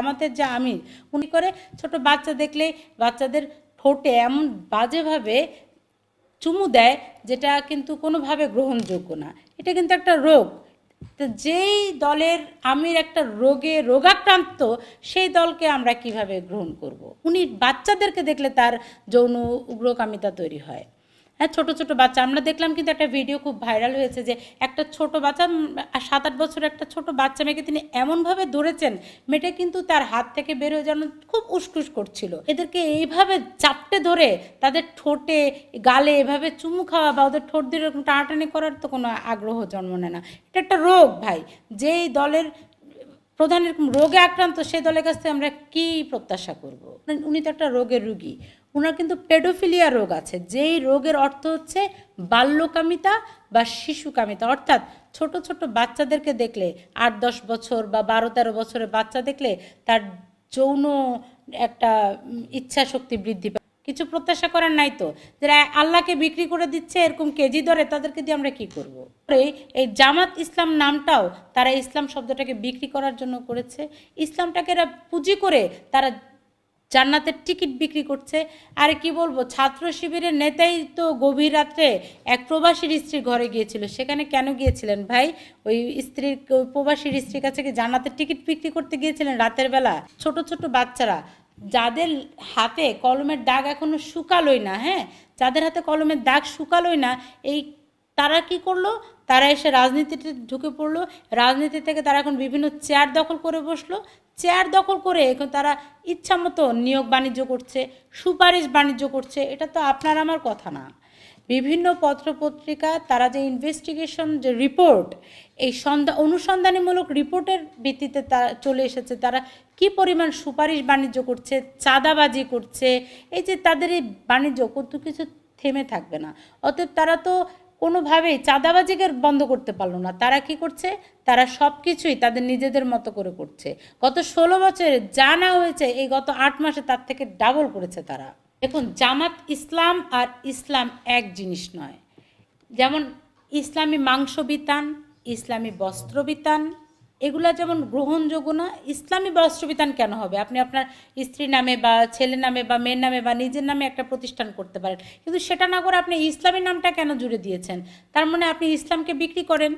আমাদের যে আমির, উনি করে ছোট বাচ্চা দেখলেই বাচ্চাদের ঠোঁটে এমন বাজেভাবে চুমু দেয় যেটা কিন্তু কোনোভাবে গ্রহণযোগ্য না। এটা কিন্তু একটা রোগ। তো যেই দলের আমির একটা রোগে রোগাক্রান্ত, সেই দলকে আমরা কীভাবে গ্রহণ করব। উনি বাচ্চাদেরকে দেখলে তার যৌন উগ্রকামিতা তৈরি হয়। হ্যাঁ ছোট ছোট বাচ্চা। আমরা দেখলাম কিন্তু একটা ভিডিও খুব ভাইরাল হয়েছে যে একটা ছোট বাচ্চা সাত আট বছরের একটা ছোট বাচ্চা মেয়েকে তিনি এমনভাবে ধরেছেন, মেয়েটা কিন্তু তার হাত থেকে বের হয়ে যেন খুব উসকুস করছিল। এদেরকে এইভাবে চাপটে ধরে তাদের ঠোঁটে, গালে এভাবে চুমু খাওয়া বা ওদের ঠোঁট দিয়ে এরকম টানাটানি করার তো কোনো আগ্রহ জন্ম নেয় না। এটা একটা রোগ ভাই। যেই দলের প্রধান এরকম রোগে আক্রান্ত, সেই দলের কাছ থেকে আমরা কী প্রত্যাশা করব? উনি তো একটা রোগের রুগী। ওনার কিন্তু পেডোফিলিয়া রোগ আছে। যেই রোগের অর্থ হচ্ছে বাল্যকামিতা বা শিশুকামিতা। অর্থাৎ ছোট ছোট বাচ্চাদেরকে দেখলে, আট, দশ বছর বা বারো, তেরো বছরের বাচ্চা দেখলে তার যৌন একটা ইচ্ছা শক্তি বৃদ্ধি পায়। কিছু প্রত্যাশা করার নাই তো। যারা আল্লাহকে বিক্রি করে দিচ্ছে, এরকম কেজি ধরে তাদেরকে দিয়ে আমরা কি করব। এই জামাত ইসলাম নামটাও তারা ইসলাম শব্দটাকে বিক্রি করার জন্য করেছে। ইসলামটাকে এরা পুঁজি করে তারা জান্নাতের টিকিট বিক্রি করছে। আর কি বলব, ছাত্র শিবিরের নেতাই তো গভীর রাত্রে এক প্রবাসীর স্ত্রীর ঘরে গিয়েছিল। সেখানে কেন গিয়েছিলেন ভাই? ওই স্ত্রীর প্রবাসীর স্ত্রীর কাছে কি জান্নাতের টিকিট বিক্রি করতে গিয়েছিলেন রাতের বেলা? ছোট ছোট বাচ্চারা, যাদের হাতে কলমের দাগ এখনও শুকালোই না হ্যাঁ? যাদের হাতে কলমের দাগ শুকালোই না, এই তারা কি করল? তারা এসে রাজনীতিতে ঢুকে পড়ল। রাজনীতি থেকে তারা এখন বিভিন্ন চেয়ার দখল করে বসল। চেয়ার দখল করে এখন তারা ইচ্ছা মতো নিয়োগ বাণিজ্য করছে, সুপারিশ বাণিজ্য করছে। এটা তো আপনার আমার কথা না। বিভিন্ন পত্রপত্রিকা, তারা যে ইনভেস্টিগেশন যে রিপোর্ট এই সন্ধ্যা, অনুসন্ধানীমূলক রিপোর্টের ভিত্তিতে তারা চলে এসেছে। তারা কি পরিমাণ সুপারিশ বাণিজ্য করছে, চাঁদাবাজি করছে, এই যে তাদের এই বাণিজ্য কত কিছু থেমে থাকবে না। অতএব তারা তো কোনোভাবেই চাঁদাবাজিকে বন্ধ করতে পারল না। তারা কি করছে? তারা সব কিছুই তাদের নিজেদের মতো করে করছে। গত ষোলো বছরে যা না হয়েছে, এই গত আট মাসে তার থেকে ডাবল করেছে তারা। দেখুন, জামাত ইসলাম আর ইসলাম এক জিনিস নয়। যেমন, ইসলামী মাংস বিতান ইসলামী বস্ত্র বিতান এগুলা যেমন গ্রহণযোগ্য না, ইসলামী বস্ত্র বিতান কেন হবে? আপনি আপনার স্ত্রী নামে বা ছেলের নামে বা মেয়ের নামে বা নিজের নামে একটা প্রতিষ্ঠান করতে পারেন। কিন্তু সেটা না করে আপনি ইসলামী নামটা কেন জুড়ে দিয়েছেন? তার মানে আপনি ইসলামকে বিক্রি করেন।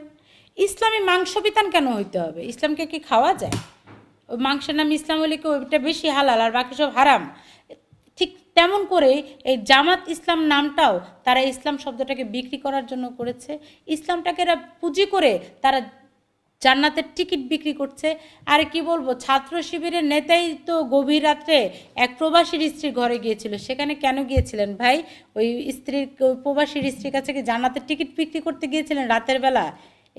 ইসলামী মাংস বিতান কেন হইতে হবে? ইসলামকে কি খাওয়া যায়? ওই মাংসের নাম ইসলাম হলে কি ওইটা বেশি হালাল আর বাকি সব হারাম? ঠিক তেমন করে এই জামাত ইসলাম নামটাও তারা ইসলাম শব্দটাকে বিক্রি করার জন্য করেছে। ইসলামটাকে এরা পুঁজি করে তারা জান্নাতের টিকিট বিক্রি করছে। আর কি বলব, ছাত্র শিবিরের নেতাই তো গভীর রাত্রে এক প্রবাসীর স্ত্রীর ঘরে গিয়েছিল। সেখানে কেন গিয়েছিলেন ভাই? ওই স্ত্রীর প্রবাসীর স্ত্রীর কাছে কি জান্নাতের টিকিট বিক্রি করতে গিয়েছিলেন রাতের বেলা?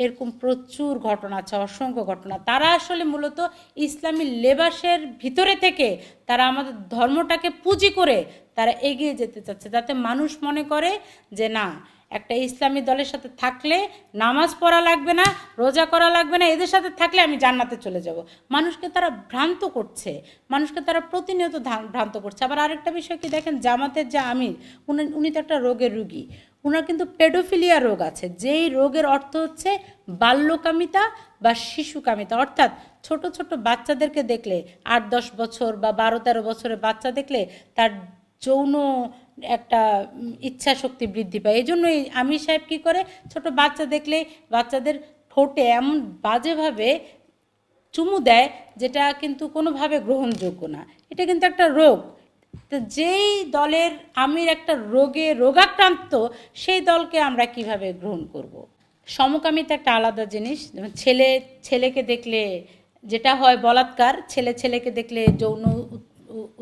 এরকম প্রচুর ঘটনা আছে, অসংখ্য ঘটনা। তারা আসলে মূলত ইসলামী লেবাসের ভিতরে থেকে তারা আমাদের ধর্মটাকে পুঁজি করে তারা এগিয়ে যেতে চাচ্ছে, যাতে মানুষ মনে করে যে না একটা ইসলামী দলের সাথে থাকলে নামাজ পড়া লাগবে না, রোজা করা লাগবে না, এদের সাথে থাকলে আমি জান্নাতে চলে যাব। মানুষকে তারা ভ্রান্ত করছে, মানুষকে তারা প্রতিনিয়ত ভ্রান্ত করছে। আবার আরেকটা বিষয় কি দেখেন, জামাতের যে আমির, উনি উনি তো একটা রোগের রুগী। ওনার কিন্তু পেডোফিলিয়া রোগ আছে। যেই রোগের অর্থ হচ্ছে বাল্যকামিতা বা শিশুকামিতা। অর্থাৎ ছোট ছোট বাচ্চাদেরকে দেখলে, আট, দশ বছর বা বারো, তেরো বছরের বাচ্চা দেখলে তার যৌন একটা ইচ্ছা শক্তি বৃদ্ধি পায়। এই জন্যই আমির সাহেব কী করে? ছোট বাচ্চা দেখলে বাচ্চাদের ঠোঁটে এমন বাজেভাবে চুমু দেয় যেটা কিন্তু কোনোভাবে গ্রহণযোগ্য না। এটা কিন্তু একটা রোগ। তো যেই দলের আমির একটা রোগে রোগাক্রান্ত, সেই দলকে আমরা কীভাবে গ্রহণ করব। সমকামিতা একটা আলাদা জিনিস। যেমন ছেলে, ছেলেকে দেখলে যেটা হয় বলাৎকার, ছেলে, ছেলেকে দেখলে যৌন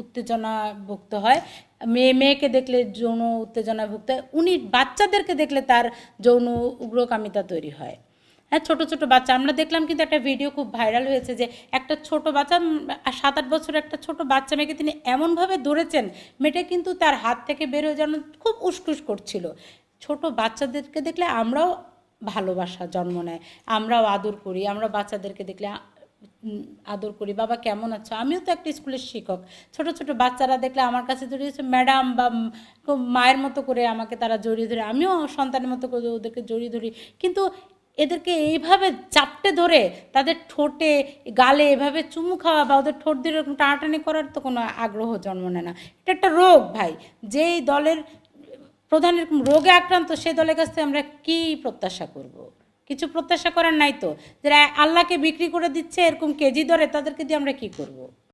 উত্তেজনা ভুক্ত হয়। মেয়ে, মেয়েকে দেখলে যৌন উত্তেজনায় ভুক্ত হয়। উনি বাচ্চাদেরকে দেখলে তার যৌন উগ্রকামিতা তৈরি হয়। হ্যাঁ ছোটো ছোটো বাচ্চা। আমরা দেখলাম কিন্তু একটা ভিডিও খুব ভাইরাল হয়েছে যে একটা ছোট বাচ্চা সাত, আট বছরের একটা ছোট বাচ্চা মেয়েকে তিনি এমনভাবে ধরেছেন, মেয়েটা কিন্তু তার হাত থেকে বের হয়ে যেন খুব উসকুস করছিল। ছোট বাচ্চাদেরকে দেখলে আমরাও ভালোবাসা জন্ম নেয়। আমরাও আদর করি। আমরা বাচ্চাদেরকে দেখলে আদর করি, বাবা, কেমন আছো? আমিও তো একটা স্কুলের শিক্ষক। ছোট ছোট বাচ্চারা দেখলে আমার কাছে জড়িয়েছে ম্যাডাম বা মায়ের মতো করে আমাকে তারা জড়িয়ে ধরে, আমিও সন্তানের মতো করে ওদেরকে জড়িয়ে ধরি। কিন্তু এদেরকে এইভাবে চাপটে ধরে, তাদের ঠোঁটে, গালে এভাবে চুমু খাওয়া বা ওদের ঠোঁট দিয়ে এরকম টানাটানি করার তো কোনো আগ্রহ জন্ম নেয় না। এটা একটা রোগ ভাই। যেই দলের প্রধান এরকম রোগে আক্রান্ত সেই দলের কাছ থেকে আমরা কী প্রত্যাশা করব। কিছু প্রত্যাশা করার নাই তো যারা আল্লাহকে বিক্রি করে দিচ্ছে এরকম কেজি দরে, তাদেরকে দিয়ে আমরা কি করব।